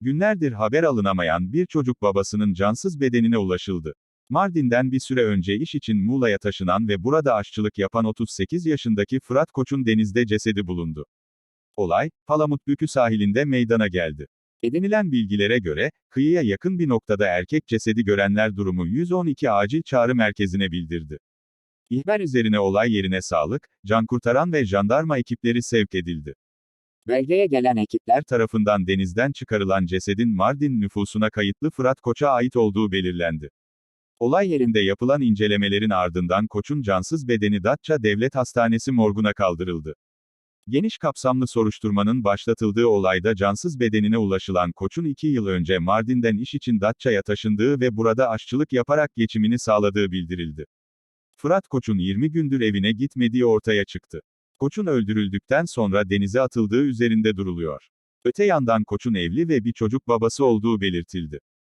Günlerdir haber alınamayan bir çocuk babasının cansız bedenine ulaşıldı. Mardin'den bir süre önce iş için Muğla'ya taşınan ve burada aşçılık yapan 38 yaşındaki Fırat Koç'un denizde cesedi bulundu. Olay, Palamutbükü sahilinde meydana geldi. Edinilen bilgilere göre, kıyıya yakın bir noktada erkek cesedi görenler durumu 112 acil çağrı merkezine bildirdi. İhbar üzerine olay yerine sağlık, can kurtaran ve jandarma ekipleri sevk edildi. Bölgeye gelen ekipler tarafından denizden çıkarılan cesedin Mardin nüfusuna kayıtlı Fırat Koç'a ait olduğu belirlendi. Olay yerinde yapılan incelemelerin ardından Koç'un cansız bedeni Datça Devlet Hastanesi morguna kaldırıldı. Geniş kapsamlı soruşturmanın başlatıldığı olayda cansız bedenine ulaşılan Koç'un iki yıl önce Mardin'den iş için Datça'ya taşındığı ve burada aşçılık yaparak geçimini sağladığı bildirildi. Fırat Koç'un 20 gündür evine gitmediği ortaya çıktı. Koç'un öldürüldükten sonra denize atıldığı üzerinde duruluyor. Öte yandan Koç'un evli ve bir çocuk babası olduğu belirtildi.